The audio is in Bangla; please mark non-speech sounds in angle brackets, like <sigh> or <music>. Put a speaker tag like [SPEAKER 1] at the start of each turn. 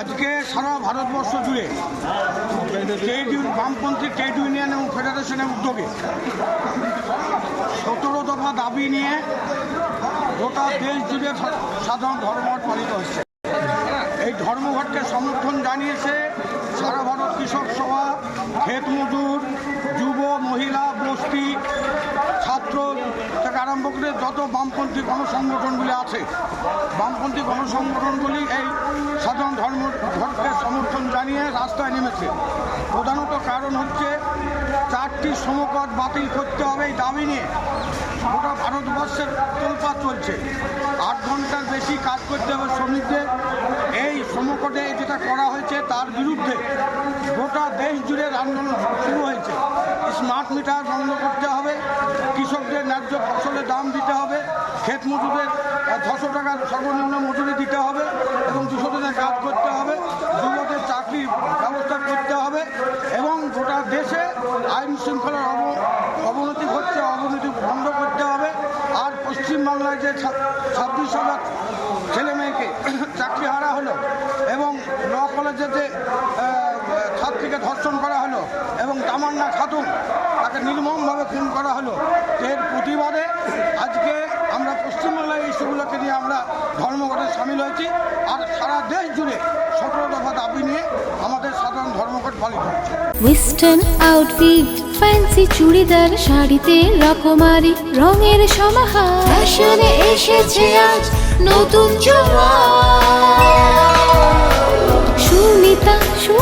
[SPEAKER 1] আজকে সারা ভারতবর্ষ জুড়ে ট্রেড বামপন্থী ট্রেড ইউনিয়ন এবং ফেডারেশনের উদ্যোগে সতেরো দফা দাবি নিয়ে গোটা দেশ জুড়ে সাধারণ ধর্মঘট পালিত হচ্ছে। এই ধর্মঘটকে সমর্থন জানিয়েছে সারা ভারত কৃষক সভা, ক্ষেত করে যত বামপন্থী গণসংগঠনগুলি আছে, বামপন্থী গণসংগঠনগুলি এই সাধারণ ধর্মঘটকে সমর্থন জানিয়ে রাস্তায় নেমেছে। প্রধানত কারণ হচ্ছে চারটি সমকট বাতিল করতে হবে এই দাবি নিয়ে। গোটা ভারতবর্ষের তোলপাত চলছে। আট ঘণ্টার বেশি কাজ করতে হবে শ্রমিকদের। এই সমকটে যেটা করা হয়েছে তার বিরুদ্ধে গোটা দেশ জুড়ে আন্দোলন শুরু হয়েছে। মিটার বন্ধ করতে হবে। কৃষকদের ন্যায্য ফসলের দাম দিতে হবে। ক্ষেত মজুরের ছশো টাকার সর্বনিম্ন মজুরি দিতে হবে এবং দুশো দিনের কাজ করতে হবে। যুবদের চাকরির ব্যবস্থা করতে হবে এবং গোটা দেশে আইন শৃঙ্খলার অব- অবনতি ঘটছে, অবনতি বন্ধ করতে হবে। আর পশ্চিমবাংলায় যে ছাব্বিশ হাজার ছেলে মেয়েকে <coughs> চাকরি হারা হলো এবং ল কলেজে যে ছাত্রীকে ধর্ষণ করা হলো এবং তামান্না খাতুন তাকে নির্মমভাবে খুন করা হলো। এর প্রতিবাদে আজকে আমরা পশ্চিমবাংলায় এই ইস্যুগুলোকে নিয়ে আমরা ধর্মঘটে সামিল হয়েছি আর সারা দেশ জুড়ে সতেরো দফা দাবি নিয়ে আমাদের সাধারণ ধর্মঘট পালিত হচ্ছে।
[SPEAKER 2] ওয়েস্টার্ন আউটফিট ফ্যান্সি চুড়িদার শাড়িতে রকমারি রঙের সমাহার। এসেছে আজ নতুন সুনিতা সুনিতা তোমার